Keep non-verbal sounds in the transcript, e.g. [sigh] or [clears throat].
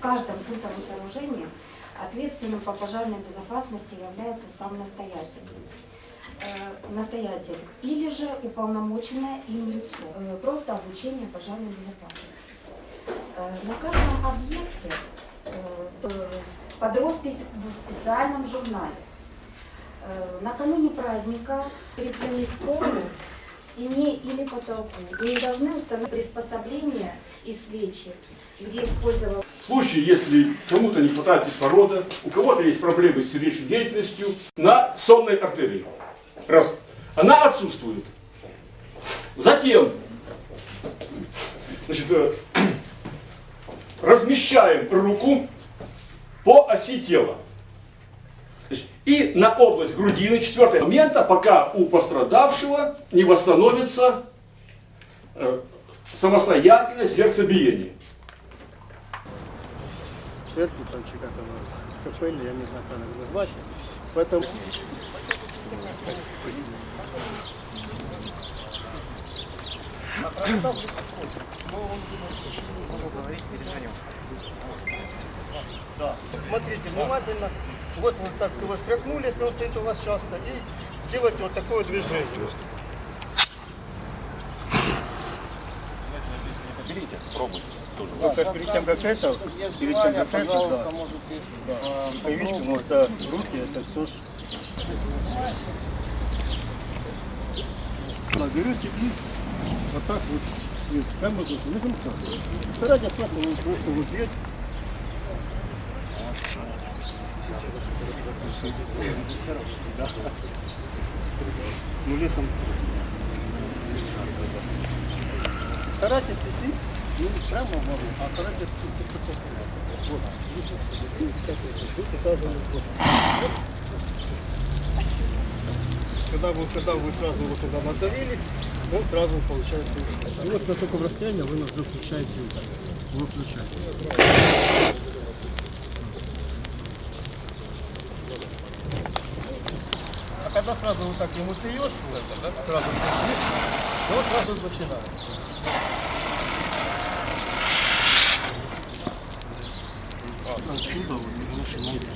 в каждом культовом сооружении ответственным по пожарной безопасности является сам настоятель. Э, настоятель или же уполномоченное им лицо. Э, Просто обучение пожарной безопасности. Э, На каждом объекте под роспись в специальном журнале. Накануне праздника прикреплены к стене или потолку. И не должны установить приспособления и свечи, где использовал В случае, если кому-то не хватает кислорода, у кого-то есть проблемы с сердечной деятельностью, на сонной артерии. Раз. Она отсутствует. Затем значит, э, [clears throat] размещаем руку по оси тела. Значит, и на область грудины, четвертого момента, пока у пострадавшего не восстановится э, самостоятельное сердцебиение. церкви, там, чи как оно, капелли, я не знаю, как оно назвать. Поэтому Да. Смотрите внимательно. Вот вы так его стряхнули, если он стоит у вас часто, и делайте вот такое движение. Берите, пробуйте. Тоже. Вот как перед тем, как это, перед тем, как это, да. Да. Боевичка, вместо руки, это все ж. Да, берете и вот так вот, и прямо вот, ну, ну. Старайтесь просто, вот, просто вот бьете. Ну, летом Старайтесь идти, не прямо в воду, а старайтесь идти Вот. Когда вы, когда вы сразу его туда надавили, он сразу получается ушел. И вот на таком расстоянии вы включаете вот так. Вы включаете. А когда сразу вот так ему цеешь, да, сразу цепишь, то он сразу начинает. Отсюда вот начинаете.